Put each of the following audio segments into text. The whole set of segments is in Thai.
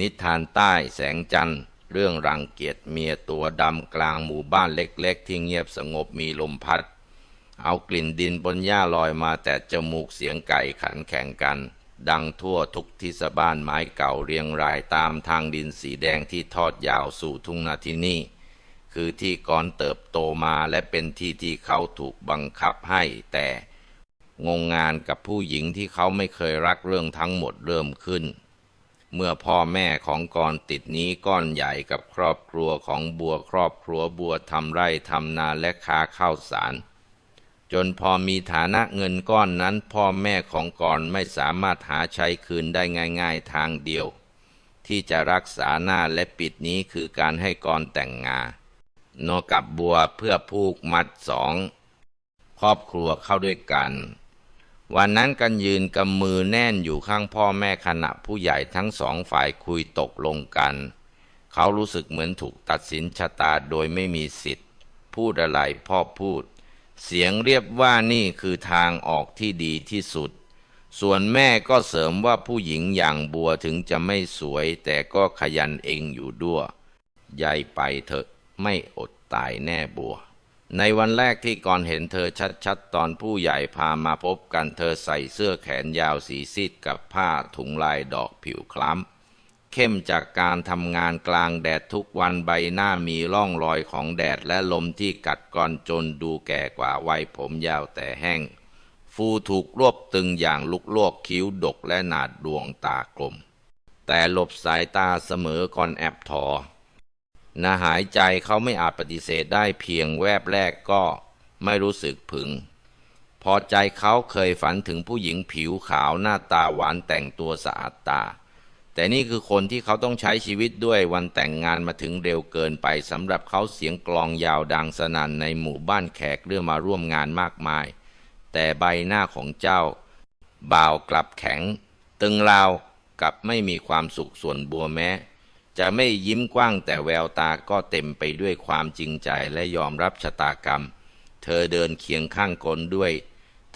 นิทานใต้แสงจันทร์ เรื่องรังเกียจเมียตัวดำกลางหมู่บ้านเล็ก ๆ ที่เงียบสงบมีลมพัด เอากลิ่นดินบนหญ้าลอยมาแต่จมูกเสียงไก่ขันแข่งกัน ดังทั่วทุกทิศบ้านไม้เก่าเรียงรายตามทางดินสีแดงที่ทอดยาวสู่ทุ่งนาที่นี่ คือที่ก่อนเติบโตมาและเป็นที่ที่เขาถูกบังคับให้แต่งงงานกับผู้หญิงที่เขาไม่เคยรักเรื่องทั้งหมดเริ่มขึ้น เมื่อพ่อแม่ของกรติดนี้ก้อนใหญ่กับครอบครัวของบัวครอบครัวบัวทำไร่ทำนาและค้าข้าวสาร จนพอมีฐานะเงินก้อนนั้น พ่อแม่ของกรไม่สามารถหาใช้คืนได้ง่าย ๆ ทางเดียว ที่จะรักษาหน้าและปิดนี้คือการให้กรแต่งงานนกับบัวเพื่อผูกมัดสองครอบครัวเข้าด้วยกัน วันนั้นกันยืนกำมือแน่นอยู่ข้างพ่อแม่ขณะผู้ใหญ่ทั้งสองฝ่ายคุยตกลงกัน เขารู้สึกเหมือนถูกตัดสินชะตาโดยไม่มีสิทธิ์ พูดอะไรพ่อพูด เสียงเรียบว่านี่คือทางออกที่ดีที่สุด ส่วนแม่ก็เสริมว่าผู้หญิงอย่างบัวถึงจะไม่สวย แต่ก็ขยันเองอยู่ด้วยยายไปเถอะไม่อดตายแน่บัว ในวันแรกที่ก่อนเห็นเธอชัดๆ ตอนผู้ใหญ่พามาพบกันเธอใส่เสื้อแขนยาวสีซีดกับผ้าถุงลายดอกผิวคล้ำเข้มจากการทำงานกลางแดดทุกวันใบหน้ามีร่องรอยของแดดและลมที่กัดกร่อนจนดูแก่กว่าวัยผมยาวแต่แห้ง ฟูถูกรวบตึงอย่างลุกลวกคิ้วดกและหนาดดวงตากลม แต่หลบสายตาเสมอก่อนแอบถอ นาหายใจเขาไม่อาจปฏิเสธได้เพียงแวบแรกก็ไม่รู้สึกผึง พอใจเขาเคยฝันถึงผู้หญิงผิวขาวหน้าตาหวานแต่งตัวสะอาดตา แต่นี่คือคนที่เขาต้องใช้ชีวิตด้วยวันแต่งงานมาถึงเร็วเกินไปสำหรับเขาเสียงกลองยาวดังสนั่นในหมู่บ้านแขกเรื่องมาร่วมงานมากมาย แต่ใบหน้าของเจ้า บ่าวกลับแข็ง ตึงราวกับไม่มีความสุขส่วนบัวแม้ จะไม่ยิ้มกว้างแต่แววตาก็เต็มไปด้วยความจริงใจและยอมรับชะตากรรม เธอเดินเคียงข้างกลด้วย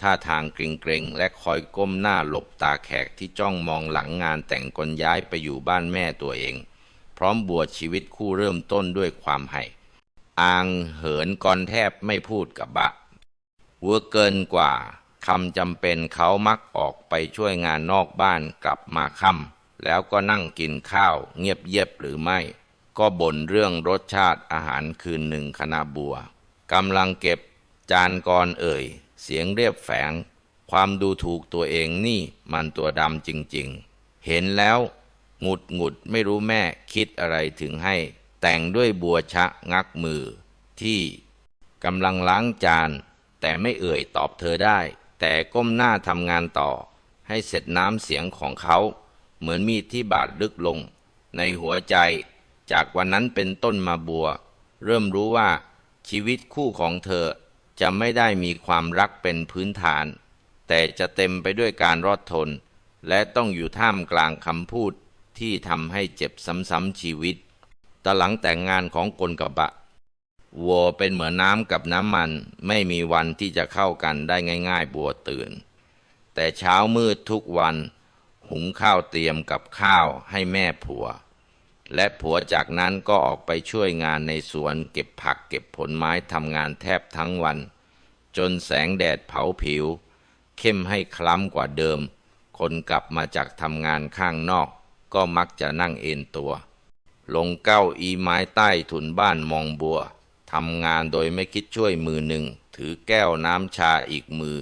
ท่าทางเกรงๆ และคอยก้มหน้าหลบตาแขกที่จ้องมองหลังงานแต่งกลย้ายไปอยู่บ้านแม่ตัวเอง พร้อมบวชชีวิตคู่เริ่มต้นด้วยความให้อางเหินกรแทบไม่พูดกับบะเวอร์เกินกว่าคำจำเป็นเขามักออกไปช่วยงานนอกบ้านกลับมาค่ำ แล้วก็นั่งกินข้าวเงียบเยียบหรือไม่ ก็บ่นเรื่องรสชาติอาหารคืนหนึ่งคณะบัวกำลังเก็บจานกรเอ่ย เสียงเรียบแฝง ความดูถูกตัวเองนี่มันตัวดำจริงๆ เห็นแล้วหงุดหงุดไม่รู้แม่คิดอะไรถึงให้ แต่งด้วยบัวชะงักมือ ที่กำลังล้างจาน แต่ไม่เอ่ยตอบเธอได้ แต่ก้มหน้าทำงานต่อ ให้เสร็จน้ำเสียงของเขา เหมือนมีดที่บาดลึกลง ในหัวใจ จากวันนั้นเป็นต้นมาบัว เริ่มรู้ว่าชีวิตคู่ของเธอจะไม่ได้มีความรักเป็นพื้นฐาน แต่จะเต็มไปด้วยการรอดทน และต้องอยู่ท่ามกลางคำพูดที่ทำให้เจ็บซ้ำๆชีวิตตหลังแต่งงานของกลกบะวัวเป็นเหมือนน้ำกับน้ำมันไม่มีวันที่จะเข้ากันได้ง่าย ๆ บัวตื่น แต่เช้ามืดทุกวัน หุงข้าวเตรียมกับข้าวให้แม่ผัว และผัวจากนั้นก็ออกไปช่วยงานในสวนเก็บผักเก็บผลไม้ทำงานแทบทั้งวัน จนแสงแดดเผาผิว เข้มให้คล้ำกว่าเดิม คนกลับมาจากทำงานข้างนอก ก็มักจะนั่งเอนตัว ลงเก้าอีไม้ใต้ถุนบ้านมองบัวทำงานโดยไม่คิดช่วยมือหนึ่ง ถือแก้วน้ำชาอีกมือ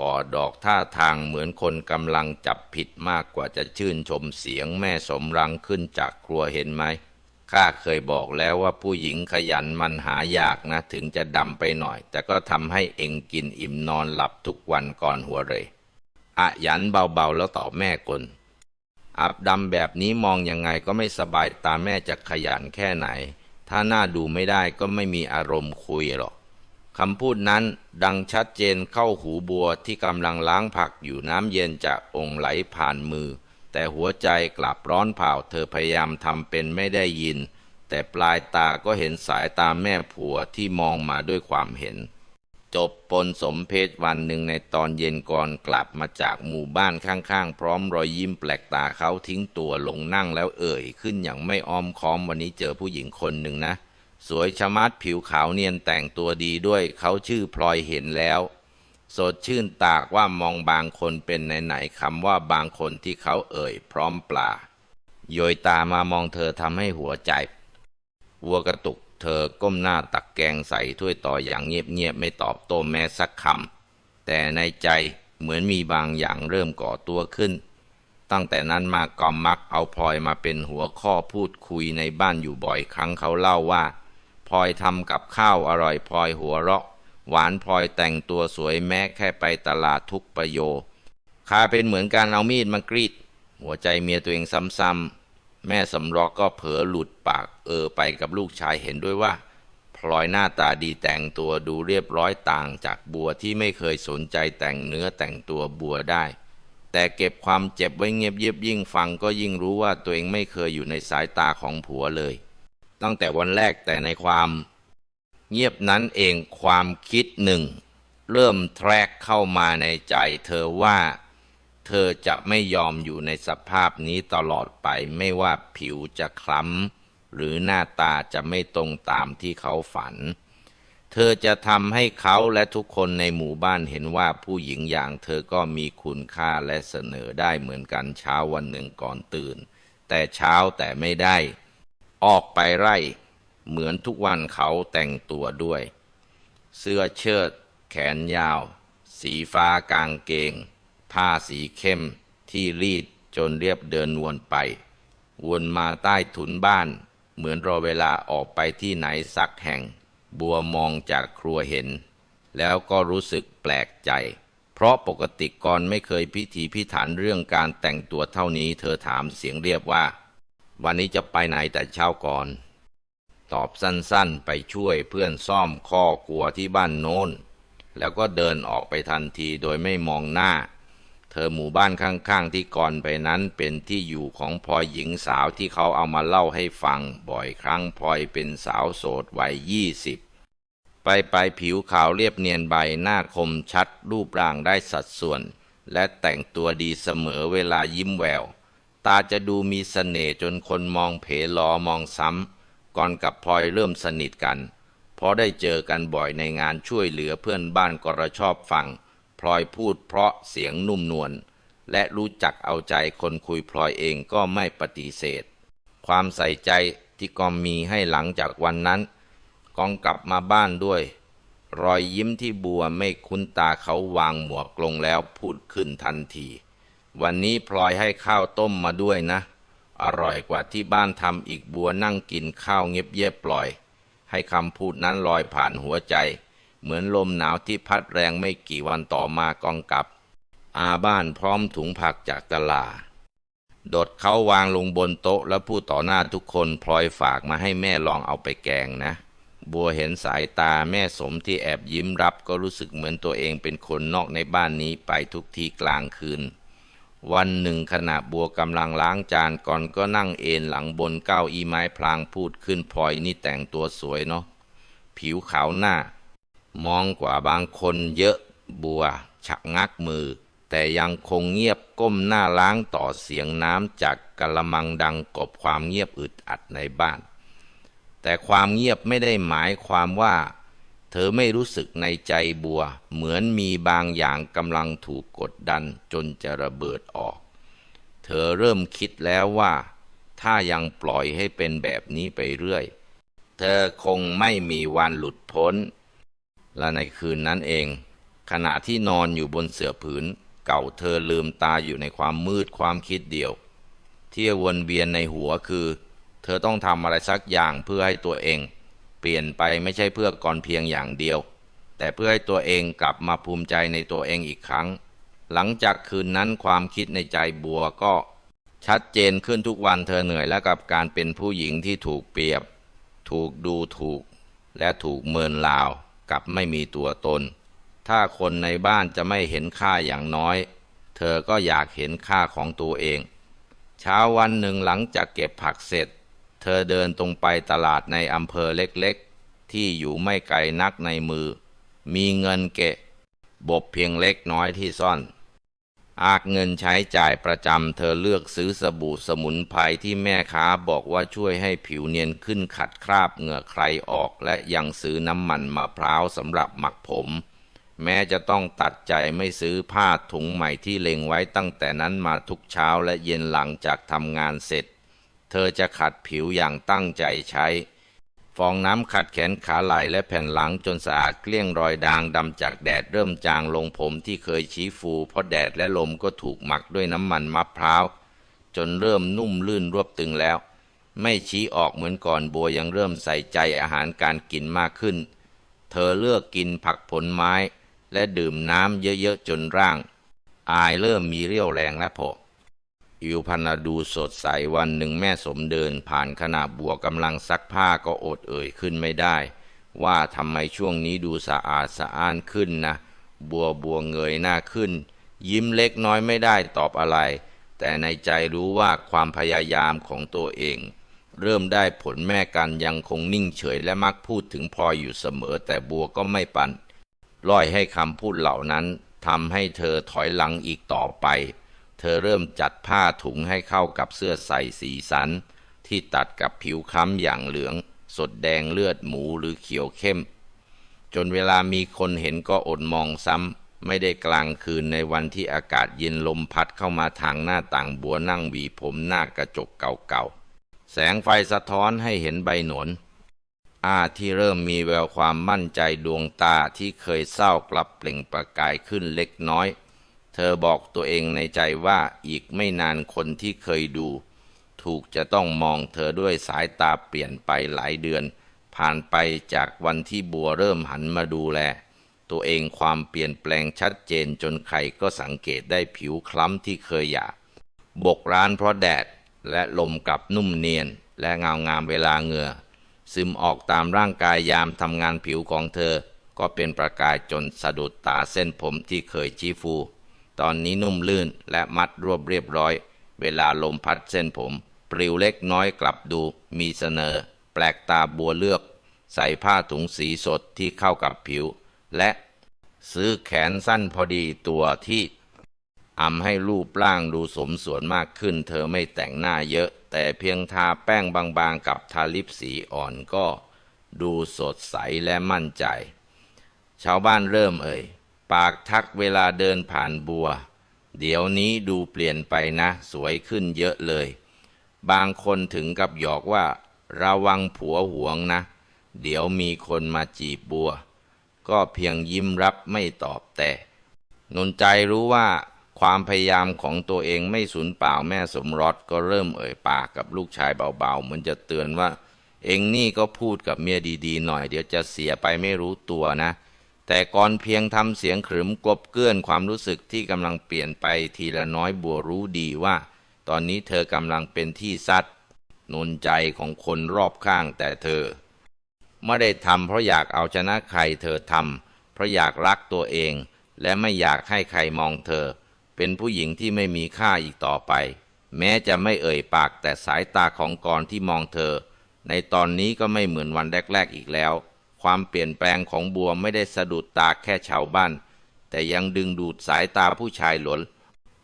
ก่อดอกท่าทางเหมือนคนกำลังจับผิดมากกว่าจะชื่นชมเสียงแม่สมรังขึ้นจากครัวเห็นไหมข้าเคยบอกแล้วว่าผู้หญิงขยันมันหายากนะ ถึงจะดำไปหน่อย แต่ก็ทำให้เองกินอิ่มนอนหลับทุกวันก่อนหัวเลยอะยันเบาๆแล้วตอบแม่กลอาบดำแบบนี้มองยังไงก็ไม่สบายตาแม่จะขยันแค่ไหน ถ้าหน้าดูไม่ได้ก็ไม่มีอารมณ์คุยหรอก คำพูดนั้นดังชัดเจนเข้าหูบัวที่กำลังล้างผักอยู่น้ำเย็นจากองค์ไหลผ่านมือ แต่หัวใจกลับร้อนเผาเธอพยายามทำเป็นไม่ได้ยิน แต่ปลายตาก็เห็นสายตาแม่ผัวที่มองมาด้วยความเห็น จบปนสมเพศวันหนึ่งในตอนเย็นก่อนกลับมาจากหมู่บ้านข้างๆ พร้อมรอยยิ้มแปลกตาเขาทิ้งตัวลงนั่งแล้วเอ่ย ขึ้นอย่างไม่อ้อมค้อมวันนี้เจอผู้หญิงคนหนึ่งนะ สวยชะมัดผิวขาวเนียนแต่งตัวดีด้วยเขาชื่อพลอยเห็นแล้ว สดชื่นตากว่ามองบางคนเป็นไหนๆคำว่าบางคนที่เขาเอ่ยพร้อมปลาโยยตามามองเธอทำให้หัวใจ วัวกระตุกเธอก้มหน้าตักแกงใส่ถ้วยต่ออย่างเงียบๆไม่ตอบโต้แม้สักคำแต่ในใจเหมือนมีบางอย่างเริ่มก่อตัวขึ้น ตั้งแต่นั้นมาก็มักเอาพลอยมาเป็นหัวข้อพูดคุยในบ้านอยู่บ่อยครั้งเขาเล่าว่า พลอยทำกับข้าวอร่อยพลอยหัวเราะ หวานพลอยแต่งตัวสวยแม้แค่ไปตลาดทุกประโยคคาเป็นเหมือนการเอามีดมากรีด หัวใจเมียตัวเองซ้ำๆ แม่สำรอกก็เผลอหลุดปากเออไปกับลูกชายเห็นด้วยว่า พลอยหน้าตาดีแต่งตัวดูเรียบร้อยต่างจากบัวที่ไม่เคยสนใจแต่งเนื้อแต่งตัวบัวได้ แต่เก็บความเจ็บไว้เงียบเยียบยิ่งฟังก็ยิ่งรู้ว่าตัวเองไม่เคยอยู่ในสายตาของผัวเลย ตั้งแต่วันแรกแต่ในความ เงียบนั้นเองความคิดหนึ่ง เริ่มแทรกเข้ามาในใจเธอว่า เธอจะไม่ยอมอยู่ในสภาพนี้ตลอดไปไม่ว่าผิวจะคล้ำหรือหน้าตาจะไม่ตรงตามที่เขาฝัน เธอจะทำให้เขาและทุกคนในหมู่บ้านเห็นว่าผู้หญิงอย่างเธอก็มีคุณค่าและเสนอได้เหมือนกันเช้าวันหนึ่งก่อนตื่น แต่เช้าแต่ไม่ได้ ออกไปไร่เหมือนทุกวันเขาแต่งตัวด้วย เสื้อเชิ้ตแขนยาว สีฟ้ากางเกง ผ้าสีเข้มที่รีดจนเรียบเดินวนไป วนมาใต้ถุนบ้าน เหมือนรอเวลาออกไปที่ไหนสักแห่ง บัวมองจากครัวเห็น แล้วก็รู้สึกแปลกใจ เพราะปกติก่อนไม่เคยพิถีพิถันเรื่องการแต่งตัวเท่านี้ เธอถามเสียงเรียบว่า วันนี้จะไปไหนแต่เช้าก่อน ตอบสั้นๆไปช่วยเพื่อนซ่อมข้อครัวที่บ้านโน้น แล้วก็เดินออกไปทันทีโดยไม่มองหน้า เธอหมู่บ้านข้างๆที่ก่อนไปนั้นเป็นที่อยู่ของพลอยหญิงสาวที่เขาเอามาเล่าให้ฟัง บ่อยครั้งพลอยเป็นสาวโสดวัยยี่สิบไปไปผิวขาวเรียบเนียนใบหน้าคมชัดรูปร่างได้สัดส่วน และแต่งตัวดีเสมอเวลายิ้มแวว ตาจะดูมีเสน่ห์จนคนมองเพลอมองซ้ำก่อนกับพลอยเริ่มสนิทกันพราะได้เจอกันบ่อยในงานช่วยเหลือเพื่อนบ้านก็ระชอบฟังพลอยพูดเพราะเสียงนุ่มนวลและรู้จักเอาใจคนคุยพลอยเองก็ไม่ปฏิเสธ ความใส่ใจที่กอมมีให้หลังจากวันนั้น กองกลับมาบ้านด้วย รอยยิ้มที่บัวไม่คุ้นตาเขาวางหมวกลงแล้วพูดขึ้นทันที วันนี้พลอยให้ข้าวต้มมาด้วยนะ อร่อยกว่าที่บ้านทำอีกบัวนั่งกินข้าวเงียบเยียบปล่อย ให้คำพูดนั้นลอยผ่านหัวใจ เหมือนลมหนาวที่พัดแรงไม่กี่วันต่อมากองกับ อาบ้านพร้อมถุงผักจากตลาดดดเขาวางลงบนโต๊ะแล้วพูดต่อหน้าทุกคนพลอยฝากมาให้แม่ลองเอาไปแกงนะ บัวเห็นสายตาแม่สมที่แอบยิ้มรับก็รู้สึกเหมือนตัวเองเป็นคนนอกในบ้านนี้ไปทุกทีกลางคืน วันหนึ่งขณะบัวกำลังล้างจานก่อนก็นั่งเอนหลังบนเก้าอี้ไม้พลางพูดขึ้นพลอยนี่แต่งตัวสวยเนาะผิวขาวหน้า มองกว่าบางคนเยอะบัว ฉักงักมือ แต่ยังคงเงียบก้มหน้าล้างต่อเสียงน้ำจากกะมังดังกบความเงียบอึดอัดในบ้าน แต่ความเงียบไม่ได้หมายความว่า เธอไม่รู้สึกในใจบัว เหมือนมีบางอย่างกำลังถูกกดดันจนจะระเบิดออก เธอเริ่มคิดแล้วว่า ถ้ายังปล่อยให้เป็นแบบนี้ไปเรื่อย เธอคงไม่มีวันหลุดพ้น และในคืนนั้นเอง ขณะที่นอนอยู่บนเสื่อผืน เก่าเธอลืมตาอยู่ในความมืดความคิดเดียว ที่วนเวียนในหัวคือ เธอต้องทำอะไรสักอย่างเพื่อให้ตัวเอง ปลี่ยนไปไม่ใช่เพื่อก่อนเพียงอย่างเดียว แต่เพื่อให้ตัวเองกลับมาภูมิใจในตัวเองอีกครั้ง หลังจากคืนนั้นความคิดในใจบัวก็ชัดเจนขึ้นทุกวันเธอเหนื่อยแล้วกับการเป็นผู้หญิงที่ถูกเปรียบ ถูกดูถูก และถูกเมินลาวกับไม่มีตัวตน ถ้าคนในบ้านจะไม่เห็นค่าอย่างน้อย เธอก็อยากเห็นค่าของตัวเอง เช้าวันหนึ่งหลังจากเก็บผักเสร็จ เธอเดินตรงไปตลาดในอำเภอเล็กๆ ที่อยู่ไม่ไกลนักในมือ มีเงินเก็บบเพียงเล็กน้อยที่ซ่อน อากเงินใช้จ่ายประจำเธอเลือกซื้อสบู่สมุนไพรที่แม่ค้าบอกว่าช่วยให้ผิวเนียนขึ้นขัดคราบเหงื่อใครออกและยังซื้อน้ำมันมะพร้าวสำหรับหมักผม แม้จะต้องตัดใจไม่ซื้อผ้าถุงใหม่ที่เล็งไว้ตั้งแต่นั้นมาทุกเช้าและเย็นหลังจากทำงานเสร็จ เธอจะขัดผิวอย่างตั้งใจใช้ ฟองน้ำขัดแขนขาไหล่และแผ่นหลังจนสะอาดเกลี้ยงรอยด่างดำจากแดดเริ่มจางลงผมที่เคยชี้ฟู เพราะแดดและลมก็ถูกหมักด้วยน้ำมันมะพร้าว จนเริ่มนุ่มลื่นรวบตึงแล้ว ไม่ชี้ออกเหมือนก่อนบัวยังเริ่มใส่ใจอาหารการกินมากขึ้น เธอเลือกกินผักผลไม้ และดื่มน้ำเยอะๆจนร่าง อายเริ่มมีเรี่ยวแรงและพอ อิวพันนาดูสดใสวันหนึ่งแม่สมเดินผ่านขณะบัวกำลังซักผ้าก็อดเอ่ยขึ้นไม่ได้ ว่าทำไมช่วงนี้ดูสะอาดสะอ้านขึ้นนะ บัวบัวเงยหน้าขึ้น ยิ้มเล็กน้อยไม่ได้ตอบอะไร แต่ในใจรู้ว่าความพยายามของตัวเอง เริ่มได้ผลแม่กันยังคงนิ่งเฉยและมักพูดถึงพลอยอยู่เสมอแต่บัวก็ไม่ปันล่อยให้คำพูดเหล่านั้นทำให้เธอถอยหลังอีกต่อไป อเริ่มจัดผ้าถุงให้เข้ากับเสื้อใส่สีสัน ที่ตัดกับผิวค้ำอย่างเหลือง สดแดงเลือดหมูหรือเขียวเข้ม จนเวลามีคนเห็นก็อดมองซ้ำ ไม่ได้กลางคืนในวันที่อากาศเย็นลมพัดเข้ามาทางหน้าต่างบัวนั่งหวีผมหน้ากระจกเก่าๆ แสงไฟสะท้อนให้เห็นใบหนนอาที่เริ่มมีแววความมั่นใจดวงตาที่เคยเศร้ากลับเปล่งประกายขึ้นเล็กน้อย เธอบอกตัวเองในใจว่าอีกไม่นานคนที่เคยดู ถูกจะต้องมองเธอด้วยสายตาเปลี่ยนไปหลายเดือน ผ่านไปจากวันที่บัวเริ่มหันมาดูแล ตัวเองความเปลี่ยนแปลงชัดเจนจนใครก็สังเกตได้ผิวคล้ำที่เคยหยาบบกร้านเพราะแดดและลมกลับนุ่มเนียน และเงางามเวลาเหงื่อ ซึมออกตามร่างกายยามทำงานผิวของเธอ ก็เป็นประกายจนสะดุดตาเส้นผมที่เคยชี้ฟู ตอนนี้นุ่มลื่นและมัดรวบเรียบร้อย เวลาลมพัดเส้นผม ปลิวเล็กน้อยกลับดู มีเสนอ แปลกตาบัวเลือก ใส่ผ้าถุงสีสดที่เข้ากับผิว และซื้อแขนสั้นพอดีตัวที่อำให้รูปร่างดูสมส่วนมากขึ้น เธอไม่แต่งหน้าเยอะ แต่เพียงทาแป้งบางๆ กับทาลิปสีอ่อนก็ ดูสดใสและมั่นใจ ชาวบ้านเริ่มเอ่ย ปากทักเวลาเดินผ่านบัว เดี๋ยวนี้ดูเปลี่ยนไปนะ สวยขึ้นเยอะเลย บางคนถึงกับหยอกว่า ระวังผัวหวงนะ เดี๋ยวมีคนมาจีบบัว ก็เพียงยิ้มรับไม่ตอบแต่ นนใจรู้ว่าความพยายามของตัวเองไม่สูญเปล่าแม่สมรสก็เริ่มเอ่ยปากกับลูกชายเบาๆ เหมือนจะเตือนว่า เองนี่ก็พูดกับเมียดีๆหน่อย เดี๋ยวจะเสียไปไม่รู้ตัวนะ แต่ก่อนเพียงทำเสียงขรึมกลบเกลื่อนความรู้สึกที่กำลังเปลี่ยนไปทีละน้อยบัวรู้ดีว่า ตอนนี้เธอกำลังเป็นที่ซัดนนใจของคนรอบข้างแต่เธอ ไม่ได้ทำเพราะอยากเอาชนะใครเธอทำเพราะอยากรักตัวเอง และไม่อยากให้ใครมองเธอ เป็นผู้หญิงที่ไม่มีค่าอีกต่อไป แม้จะไม่เอ่ยปากแต่สายตาของกรที่มองเธอ ในตอนนี้ก็ไม่เหมือนวันแรก ๆอีกแล้ว ความเปลี่ยนแปลงของบัวไม่ได้สะดุดตาแค่ชาวบ้าน แต่ยังดึงดูดสายตาผู้ชายหลน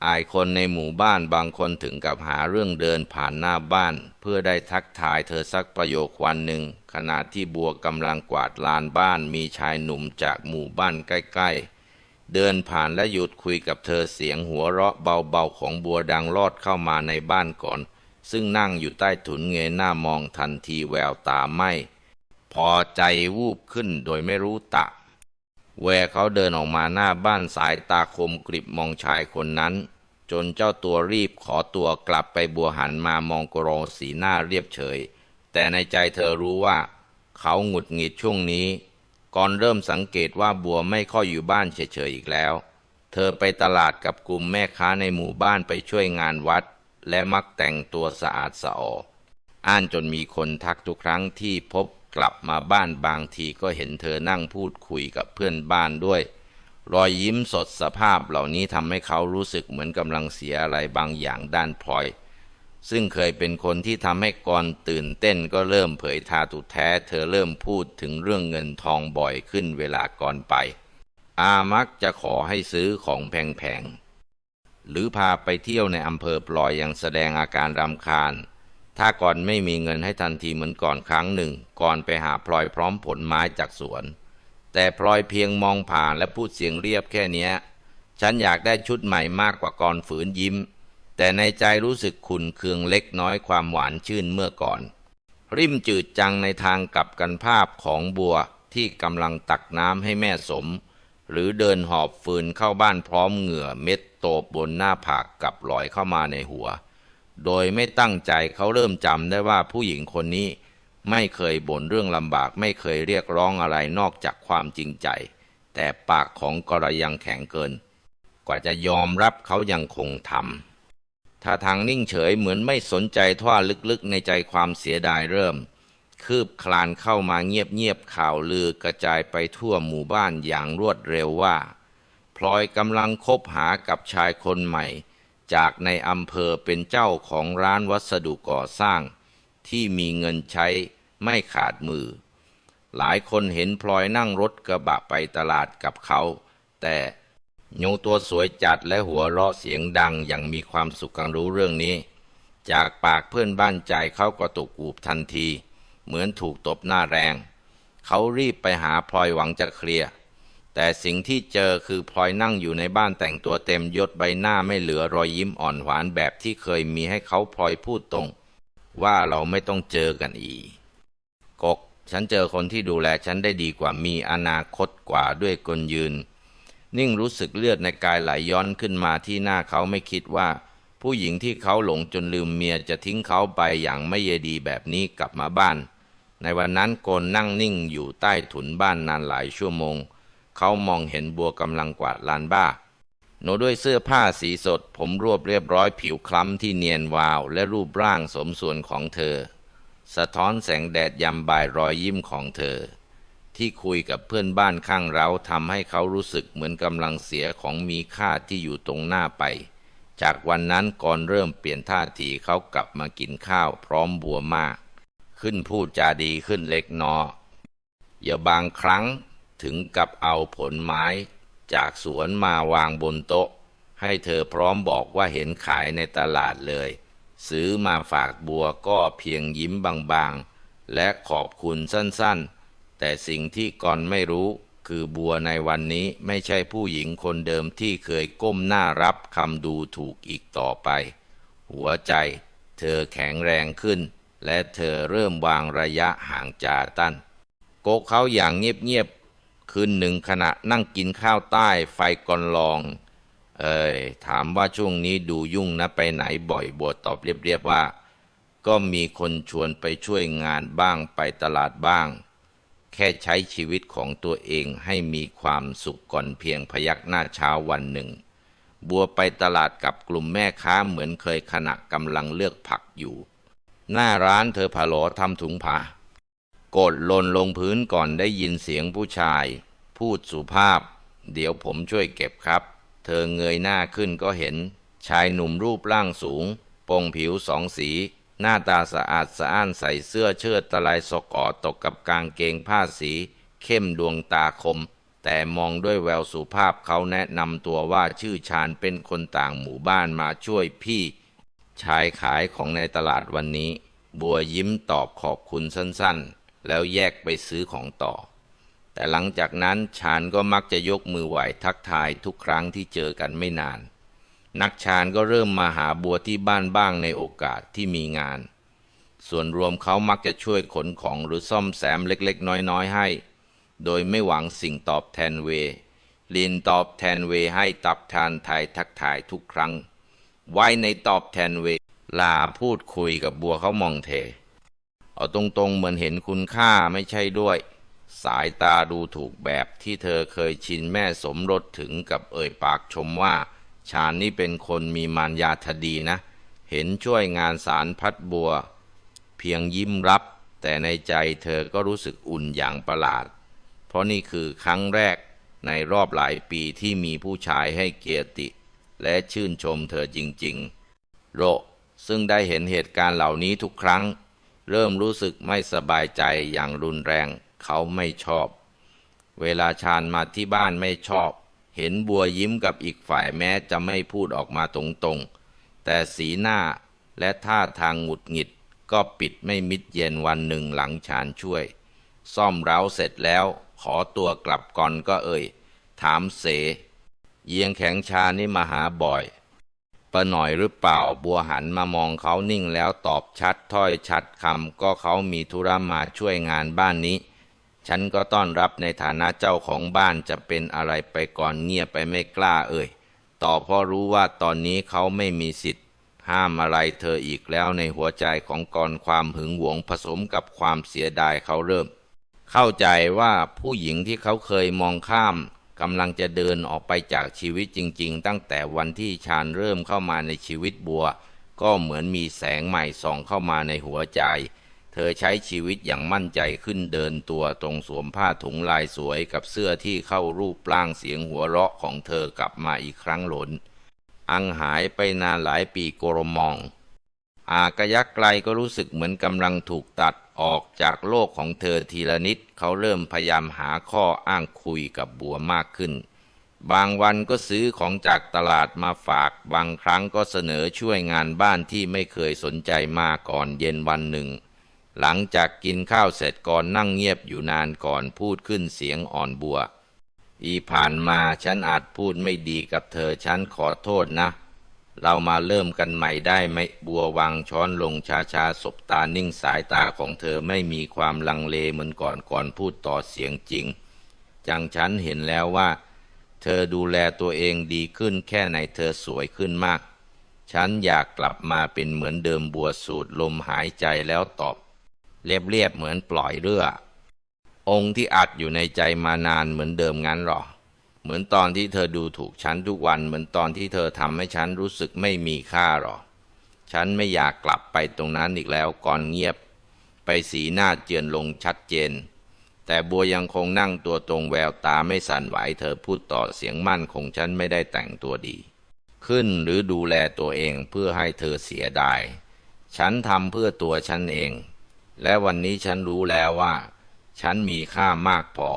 อายคนในหมู่บ้านบางคนถึงกับหาเรื่องเดินผ่านหน้าบ้าน เพื่อได้ทักทายเธอสักประโยควันหนึ่ง ขณะที่บัวกำลังกวาดลานบ้านมีชายหนุ่มจากหมู่บ้านใกล้ ๆ เดินผ่านและหยุดคุยกับเธอเสียงหัวเราะเบาๆของบัวดังลอดเข้ามาในบ้านก่อน ซึ่งนั่งอยู่ใต้ถุนเงยหน้ามองทันทีแววตาไม่ พอใจวูบขึ้นโดยไม่รู้ตะ แวรเขาเดินออกมาหน้าบ้านสายตาคมกริบมองชายคนนั้น จนเจ้าตัวรีบขอตัวกลับไปบัวหันมามองกรอสีหน้าเรียบเฉย แต่ในใจเธอรู้ว่า เขาหงุดหงิดช่วงนี้ ก่อนเริ่มสังเกตว่าบัวไม่ค่อยอยู่บ้านเฉยๆอีกแล้ว เธอไปตลาดกับกลุ่มแม่ค้าในหมู่บ้านไปช่วยงานวัด และมักแต่งตัวสะอาดสะอออ่านจนมีคนทักทุกครั้งที่พบ กลับมาบ้านบางทีก็เห็นเธอนั่งพูดคุยกับเพื่อนบ้านด้วย รอยยิ้มสดสภาพเหล่านี้ทำให้เขารู้สึกเหมือนกำลังเสียอะไรบางอย่างด้านพลอย ซึ่งเคยเป็นคนที่ทำให้กรตื่นเต้นก็เริ่มเผยทาตุแท้ เธอเริ่มพูดถึงเรื่องเงินทองบ่อยขึ้นเวลาก่อนไป อามักจะขอให้ซื้อของแพงๆหรือพาไปเที่ยวในอำเภอปลอยอยังแสดงอาการรำคาญ ถ้าก่อนไม่มีเงินให้ทันทีเหมือนก่อนครั้งหนึ่ง ก่อนไปหาพลอยพร้อมผลไม้จากสวน แต่พลอยเพียงมองผ่านและพูดเสียงเรียบแค่เนี้ย ฉันอยากได้ชุดใหม่มากกว่าก่อนฝืนยิ้ม แต่ในใจรู้สึกขุนเคืองเล็กน้อยความหวานชื่นเมื่อก่อน ริมจืดจังในทางกลับกันภาพของบัวที่กำลังตักน้ำให้แม่สม หรือเดินหอบฟืนเข้าบ้านพร้อมเหงื่อเม็ดโตบบนหน้าผากกลับลอยเข้ามาในหัว โดยไม่ตั้งใจเขาเริ่มจำได้ว่าผู้หญิงคนนี้ไม่เคยบ่นเรื่องลำบาก ไม่เคยเรียกร้องอะไรนอกจากความจริงใจ แต่ปากของกระยังแข็งเกิน กว่าจะยอมรับเขายังคงทำถ้าทางนิ่งเฉยเหมือนไม่สนใจท่าลึกๆในใจความเสียดายเริ่ม คืบคลานเข้ามาเงียบๆข่าวลือกระจายไปทั่วหมู่บ้านอย่างรวดเร็วว่า พลอยกำลังคบหากับชายคนใหม่ จากในอำเภอเป็นเจ้าของร้านวัสดุก่อสร้าง ที่มีเงินใช้ไม่ขาดมือ หลายคนเห็นพลอยนั่งรถกระบะไปตลาดกับเขา แต่โยตัวสวยจัดและหัวเราะเสียงดังอย่างมีความสุขกันรู้เรื่องนี้ จากปากเพื่อนบ้านใจเขาก็ตกอูบทันที เหมือนถูกตบหน้าแรง เขารีบไปหาพลอยหวังจะเคลียร์ แต่สิ่งที่เจอคือพลอยนั่งอยู่ในบ้านแต่งตัวเต็มยศใบหน้าไม่เหลือรอยยิ้มอ่อนหวานแบบที่เคยมีให้เขาพลอยพูดตรง ว่าเราไม่ต้องเจอกันอีกกกฉันเจอคนที่ดูแลฉันได้ดีกว่ามีอนาคตกว่าด้วยกลยืน นิ่งรู้สึกเลือดในกายไหลย้อนขึ้นมาที่หน้าเขาไม่คิดว่า ผู้หญิงที่เขาหลงจนลืมเมียจะทิ้งเขาไปอย่างไม่เยดีแบบนี้กลับมาบ้าน ในวันนั้นโกนนั่งนิ่งอยู่ใต้ถุนบ้านนานหลายชั่วโมง เขามองเห็นบัวกำลังกวาดลานบ้า หนูด้วยเสื้อผ้าสีสด ผมรวบเรียบร้อยผิวคล้ำที่เนียนวาว และรูปร่างสมส่วนของเธอ สะท้อนแสงแดดยำบ่ายรอยยิ้มของเธอ ที่คุยกับเพื่อนบ้านข้างเราทำให้เขารู้สึกเหมือนกำลังเสียของมีค่าที่อยู่ตรงหน้าไป จากวันนั้นก่อนเริ่มเปลี่ยนท่าทีเขากลับมากินข้าว พร้อมบัวมาก ขึ้นพูดจาดีขึ้นเล็กน้อยอย่าบางครั้ง ถึงกับเอาผลไม้จากสวนมาวางบนโต๊ะ ให้เธอพร้อมบอกว่าเห็นขายในตลาดเลย ซื้อมาฝากบัวก็เพียงยิ้มบางๆ และขอบคุณสั้นๆ แต่สิ่งที่ก่อนไม่รู้คือบัวในวันนี้ไม่ใช่ผู้หญิงคนเดิมที่เคยก้มหน้ารับคำดูถูกอีกต่อไป หัวใจเธอแข็งแรงขึ้น และเธอเริ่มวางระยะห่างจาตั้นโกกเขาอย่างเงียบๆ คืนหนึ่งขณะนั่งกินข้าวใต้ไฟกอนลอง เอ่ยถามว่าช่วงนี้ดูยุ่งนะไปไหนบ่อยบัวตอบเรียบๆว่า ก็มีคนชวนไปช่วยงานบ้างไปตลาดบ้าง แค่ใช้ชีวิตของตัวเองให้มีความสุขก่อนเพียงพยักหน้าเช้าวันหนึ่ง บัวไปตลาดกับกลุ่มแม่ค้าเหมือนเคยขณะกำลังเลือกผักอยู่ หน้าร้านเธอผาโหลทำถุงผ้า กดหล่นลงพื้นก่อนได้ยินเสียงผู้ชาย พูดสุภาพ เดี๋ยวผมช่วยเก็บครับ เธอเงยหน้าขึ้นก็เห็น ชายหนุ่มรูปร่างสูงปงผิวสองสี หน้าตาสะอาดสะอ้านใส่เสื้อเชิ้ตตะลายสกอตกกับกางเกงผ้าสี เข้มดวงตาคม แต่มองด้วยแววสุภาพเขาแนะนำตัวว่าชื่อชาญเป็นคนต่างหมู่บ้านมาช่วยพี่ชายขายของในตลาดวันนี้ บัวยิ้มตอบขอบคุณสั้นๆ แล้วแยกไปซื้อของต่อ แต่หลังจากนั้นชาญก็มักจะยกมือไหวทักทายทุกครั้งที่เจอกันไม่นาน นักชาญก็เริ่มมาหาบัวที่บ้านบ้างในโอกาสที่มีงาน ส่วนรวมเขามักจะช่วยขนของหรือซ่อมแซมเล็กๆ น้อยๆให้ โดยไม่หวังสิ่งตอบแทนเวลินตอบแทนเวให้ตับทานไทยทักทายทุกครั้ง ไว้ในตอบแทนเวลาพูดคุยกับบัวเขามองเท เอาตรงๆเหมือนเห็นคุณค่าไม่ใช่ด้วย สายตาดูถูกแบบที่เธอเคยชินแม่สมรสถึงกับเอ่ยปากชมว่าชาญนี่เป็นคนมีมารยาทดีนะ เห็นช่วยงานสารพัดบัว เพียงยิ้มรับ แต่ในใจเธอก็รู้สึกอุ่นอย่างประหลาด เพราะนี่คือครั้งแรกในรอบหลายปีที่มีผู้ชายให้เกียรติ และชื่นชมเธอจริง ๆ โรซึ่งได้เห็นเหตุการณ์เหล่านี้ทุกครั้ง เริ่มรู้สึกไม่สบายใจอย่างรุนแรง เขาไม่ชอบ เวลาชาญมาที่บ้านไม่ชอบ เห็นบัวยิ้มกับอีกฝ่ายแม้จะไม่พูดออกมาตรงๆ แต่สีหน้าและท่าทางหงุดหงิดก็ปิดไม่มิดเย็นวันหนึ่งหลังชาญช่วย ซ่อมเร้าเสร็จแล้ว ขอตัวกลับก่อนก็เอ่ย ถามเส เยียงแข็งชานี่มาหาบ่อย ปะหน่อยหรือเปล่าบัวหันมามองเขานิ่งแล้วตอบชัดถ้อยชัดคำก็เขามีธุระมาช่วยงานบ้านนี้ ฉันก็ต้อนรับในฐานะเจ้าของบ้านจะเป็นอะไรไปก่อนเงียบไปไม่กล้าเอ่ย ต่อพราะรู้ว่าตอนนี้เขาไม่มีสิทธิ์ ห้ามอะไรเธออีกแล้วในหัวใจของกรความหึงหวงผสมกับความเสียดายเขาเริ่ม เข้าใจว่าผู้หญิงที่เขาเคยมองข้าม กำลังจะเดินออกไปจากชีวิตจริง ๆ ตั้งแต่วันที่ชาญเริ่มเข้ามาในชีวิตบัว ก็เหมือนมีแสงใหม่ส่องเข้ามาในหัวใจ เธอใช้ชีวิตอย่างมั่นใจขึ้นเดินตัวตรงสวมผ้าถุงลายสวยกับเสื้อที่เข้ารูปร่างเสียงหัวเราะของเธอกลับมาอีกครั้งหลน อังหายไปนานหลายปีโกรมอง อากยักไกลก็รู้สึกเหมือนกำลังถูกตัดออกจากโลกของเธอทีละนิด เขาเริ่มพยายามหาข้ออ้างคุยกับบัวมากขึ้น บางวันก็ซื้อของจากตลาดมาฝาก บางครั้งก็เสนอช่วยงานบ้านที่ไม่เคยสนใจมาก่อนเย็นวันหนึ่ง หลังจากกินข้าวเสร็จก่อนนั่งเงียบอยู่นานก่อนพูดขึ้นเสียงอ่อนบัว อีผ่านมาฉันอาจพูดไม่ดีกับเธอฉันขอโทษนะ เรามาเริ่มกันใหม่ได้ไหมบัววางช้อนลงชาชาๆสบตานิ่งสายตาของเธอไม่มีความลังเลเหมือนก่อนก่อนพูดต่อเสียงจริง จังฉันเห็นแล้วว่า เธอดูแลตัวเองดีขึ้นแค่ไหนเธอสวยขึ้นมาก ฉันอยากกลับมาเป็นเหมือนเดิมบัวสูดลมหายใจแล้วตอบ เรียบเรียบๆเหมือนปล่อยเรือองค์ที่อัดอยู่ในใจมานานเหมือนเดิมงั้นหรอ เหมือนตอนที่เธอดูถูกฉันทุกวัน เหมือนตอนที่เธอทำให้ฉันรู้สึกไม่มีค่าหรอฉันไม่อยากกลับไปตรงนั้นอีกแล้วก่อนเงียบ ไปสีหน้าเจือนลงชัดเจน แต่บัวยังคงนั่งตัวตรงแววตาไม่สั่นไหวเธอพูดต่อเสียงมั่นคงฉันไม่ได้แต่งตัวดี ขึ้นหรือดูแลตัวเองเพื่อให้เธอเสียดาย ฉันทำเพื่อตัวฉันเอง และวันนี้ฉันรู้แล้วว่า ฉันมีค่ามากพอ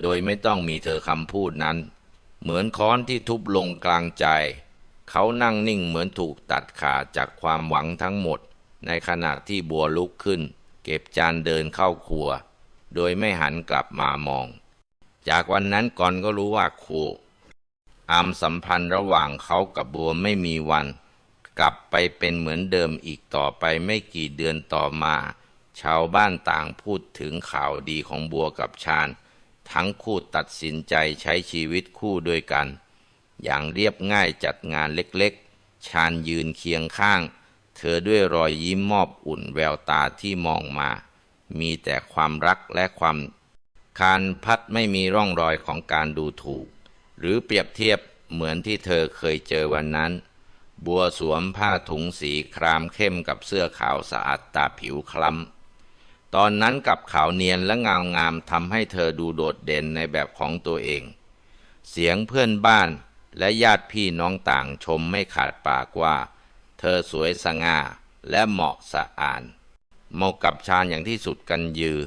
โดยไม่ต้องมีเธอคำพูดนั้น เหมือนค้อนที่ทุบลงกลางใจ เขานั่งนิ่งเหมือนถูกตัดขาดจากความหวังทั้งหมด ในขณะที่บัวลุกขึ้น เก็บจานเดินเข้าครัว โดยไม่หันกลับมามอง จากวันนั้นก่อนก็รู้ว่าครูอามสัมพันธ์ระหว่างเขากับบัวไม่มีวัน กลับไปเป็นเหมือนเดิมอีกต่อไปไม่กี่เดือนต่อมา ชาวบ้านต่างพูดถึงข่าวดีของบัวกับชาญ ทั้งคู่ตัดสินใจใช้ชีวิตคู่ด้วยกัน อย่างเรียบง่ายจัดงานเล็กๆ ชาญยืนเคียงข้าง เธอด้วยรอยยิ้มมอบอุ่นแววตาที่มองมา มีแต่ความรักและความคานพัดไม่มีร่องรอยของการดูถูก หรือเปรียบเทียบเหมือนที่เธอเคยเจอวันนั้น บัวสวมผ้าถุงสีครามเข้มกับเสื้อขาวสะอาดตาผิวคล้ำ ตอนนั้นกับขาวเนียนและเงางามทำให้เธอดูโดดเด่นในแบบของตัวเอง เสียงเพื่อนบ้านและญาติพี่น้องต่างชมไม่ขาดปากว่า เธอสวยสง่าและเหมาะสะอาดเหมาะกับชาญอย่างที่สุดกันยือ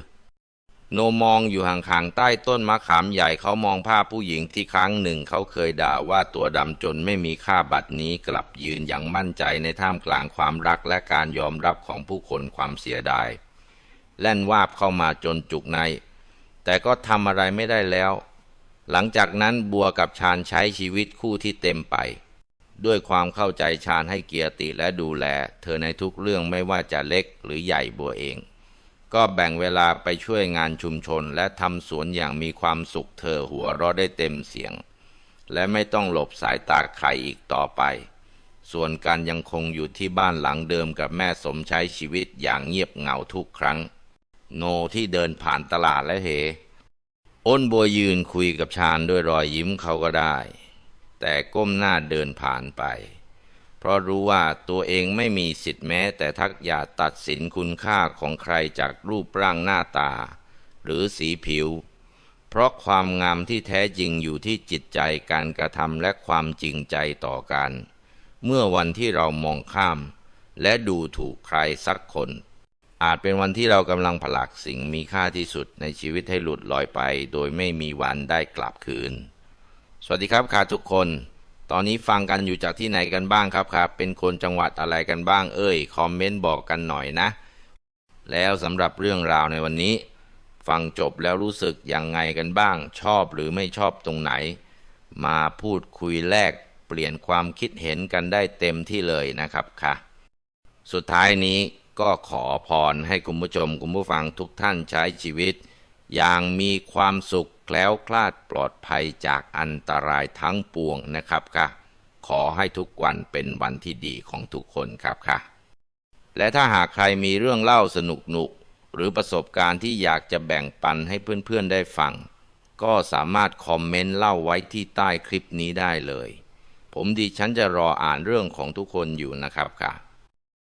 โนมองอยู่ห่างๆใต้ต้นมะขามใหญ่เขามองภาพผู้หญิงที่ครั้งหนึ่งเขาเคยด่าว่าตัวดำจนไม่มีค่าบัตรนี้กลับยืนอย่างมั่นใจในท่ามกลางความรักและการยอมรับของผู้คนความเสียดาย แล่นวาบเข้ามาจนจุกใน แต่ก็ทำอะไรไม่ได้แล้ว หลังจากนั้นบัวกับชาญใช้ชีวิตคู่ที่เต็มไป ด้วยความเข้าใจชาญให้เกียรติและดูแล เธอในทุกเรื่องไม่ว่าจะเล็กหรือใหญ่บัวเอง ก็แบ่งเวลาไปช่วยงานชุมชนและทำสวนอย่างมีความสุขเธอหัวเราะได้เต็มเสียง และไม่ต้องหลบสายตาใครอีกต่อไปส่วนการยังคงอยู่ที่บ้านหลังเดิมกับแม่สมใช้ชีวิตอย่างเงียบเหงาทุกครั้ง โนที่เดินผ่านตลาดและเห อ้นบัวยืนคุยกับชาญด้วยรอยยิ้มเขาก็ได้ แต่ก้มหน้าเดินผ่านไป เพราะรู้ว่าตัวเองไม่มีสิทธิ์แม้ แต่ทักอย่าตัดสินคุณค่าของใครจากรูปร่างหน้าตา หรือสีผิว เพราะความงามที่แท้จริงอยู่ที่จิตใจการกระทำและความจริงใจต่อกัน เมื่อวันที่เรามองข้าม และดูถูกใครสักคน อาจเป็นวันที่เรากำลังผลักสิ่งมีค่าที่สุดในชีวิตให้หลุดลอยไป โดยไม่มีวันได้กลับคืน สวัสดีครับค่ะทุกคน ตอนนี้ฟังกันอยู่จากที่ไหนกันบ้างครับครับ เป็นคนจังหวัดอะไรกันบ้าง เอ้ยคอมเมนต์บอกกันหน่อยนะ แล้วสำหรับเรื่องราวในวันนี้ ฟังจบแล้วรู้สึกยังไงกันบ้าง ชอบหรือไม่ชอบตรงไหน มาพูดคุยแลกเปลี่ยนความคิดเห็นกันได้เต็มที่เลยนะครับค่ะ สุดท้ายนี้ ก็ขอพรให้คุณผู้ชมคุณผู้ฟังทุกท่านใช้ชีวิต อย่างมีความสุขแคล้วคลาดปลอดภัยจากอันตรายทั้งปวงนะครับค่ะ ขอให้ทุกวันเป็นวันที่ดีของทุกคนครับค่ะ และถ้าหากใครมีเรื่องเล่าสนุกหนุกๆหรือประสบการณ์ที่อยากจะแบ่งปันให้เพื่อนๆได้ฟัง ก็สามารถคอมเมนต์เล่าไว้ที่ใต้คลิปนี้ได้เลย ผมดิฉันจะรออ่านเรื่องของทุกคนอยู่นะครับค่ะ